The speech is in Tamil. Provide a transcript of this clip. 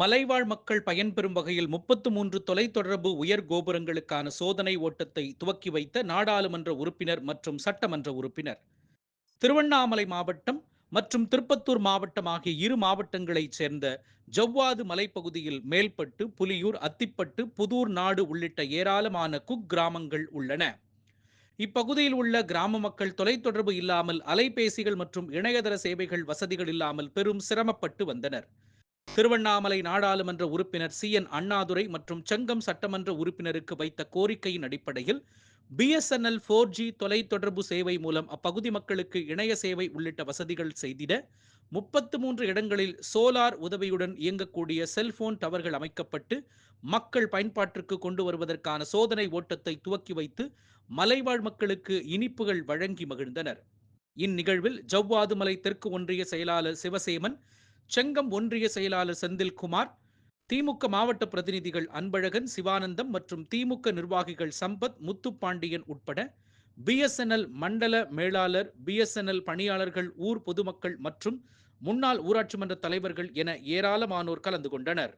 மலைவாழ் மக்கள் பயன்பெறும் வகையில் முப்பத்து மூன்று தொலைத்தொடர்பு உயர் கோபுரங்களுக்கான சோதனை ஓட்டத்தை துவக்கி வைத்த நாடாளுமன்ற உறுப்பினர் மற்றும் சட்டமன்ற உறுப்பினர். திருவண்ணாமலை மாவட்டம் மற்றும் திருப்பத்தூர் மாவட்டம் ஆகிய இரு மாவட்டங்களைச் சேர்ந்த ஜவ்வாது மலைப்பகுதியில் மேல்பட்டு புலியூர் அத்திப்பட்டு புதூர் நாடு உள்ளிட்ட ஏராளமான குக் கிராமங்கள் உள்ளன. இப்பகுதியில் உள்ள கிராம மக்கள் தொலைத்தொடர்பு இல்லாமல் அலைபேசிகள் மற்றும் இணையதள சேவைகள் வசதிகள் இல்லாமல் பெரும் சிரமப்பட்டு வந்தனர். திருவண்ணாமலை நாடாளுமன்ற உறுப்பினர் சி. என். அண்ணாதுரை மற்றும் செங்கம் சட்டமன்ற உறுப்பினருக்கு வைத்த கோரிக்கையின் அடிப்படையில் பிஎஸ்என்எல் ஃபோர் ஜி தொலைத்தொடர்பு சேவை மூலம் அப்பகுதி மக்களுக்கு இணைய சேவை உள்ளிட்ட வசதிகள் செய்திட முப்பத்து மூன்று இடங்களில் சோலார் உதவியுடன் இயங்கக்கூடிய செல்போன் டவர்கள் அமைக்கப்பட்டு மக்கள் பயன்பாட்டிற்கு கொண்டு வருவதற்கான சோதனை ஓட்டத்தை துவக்கி வைத்து மலைவாழ் மக்களுக்கு இனிப்புகள் வழங்கி மகிழ்ந்தனர். இந்நிகழ்வில் ஜவ்வாதுமலை தெற்கு ஒன்றிய செயலாளர் சிவசேமன் செங்கம் ஒன்றிய செயலாளர் செந்தில்குமார் திமுக மாவட்ட பிரதிநிதிகள் அன்பழகன் சிவானந்தம் மற்றும் திமுக நிர்வாகிகள் சம்பத் முத்துப்பாண்டியன் உட்பட பிஎஸ்என்எல் மண்டல மேலாளர் பிஎஸ்என்எல் பணியாளர்கள் ஊர் பொதுமக்கள் மற்றும் முன்னாள் ஊராட்சி மன்ற தலைவர்கள் என ஏராளமானோர் கலந்து கொண்டனர்.